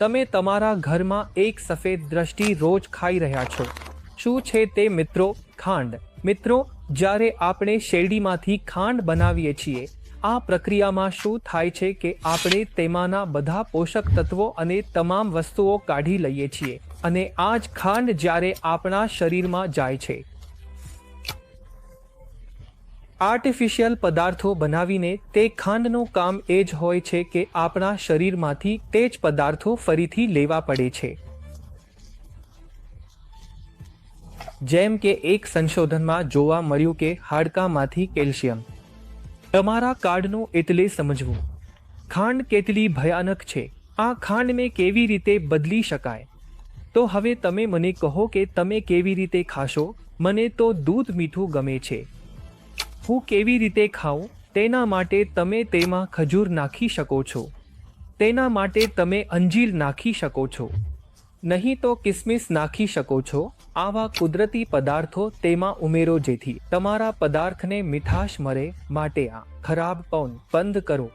તમે તમારા ઘરમાં એક સફેદ દ્રષ્ટિ રોજ ખાઈ રહ્યા છો. શું છે તે મિત્રો? ખાંડ. મિત્રો, જ્યારે આપણે શેરડીમાંથી ખાંડ બનાવીએ છીએ, આ પ્રક્રિયામાં શું થાય છે કે આપણે તેમાંના બધા પોષક તત્વો અને તમામ વસ્તુઓ કાઢી લઈએ છીએ અને આ જ ખાંડ જ્યારે આપણા શરીરમાં જાય છે. આર્ટિફિશિયલ પદાર્થો બનાવીને તે ખાંડનું કામ એ જ હોય છે કે આપણા શરીરમાંથી તે જ પદાર્થો ફરીથી લેવા પડે છે. જેમ કે એક સંશોધનમાં જોવા મળ્યું કે હાડકામાંથી કેલ્શિયમ. તમારા કાર્ડનું એટલે સમજવું. ખાંડ કેટલી ભયાનક છે. આ ખાંડને કેવી રીતે બદલી શકાય? તો હવે તમે મને કહો કે તમે કેવી રીતે ખાશો? મને તો દૂધ મીઠું ગમે છે. હું કેવી રીતે ખાઉં, તેના માટે તમે તેમાં ખજૂર નાખી શકો છો. તેના માટે તમે અંજીર નાખી શકો છો. નહીં તો કિસમિસ નાખી શકો છો. આવા કુદરતી પદાર્થો તેમાં ઉમેરો જેથી તમારા પદાર્થને મીઠાશ મળે. માટે આ ખરાબ પૌન બંધ કરો.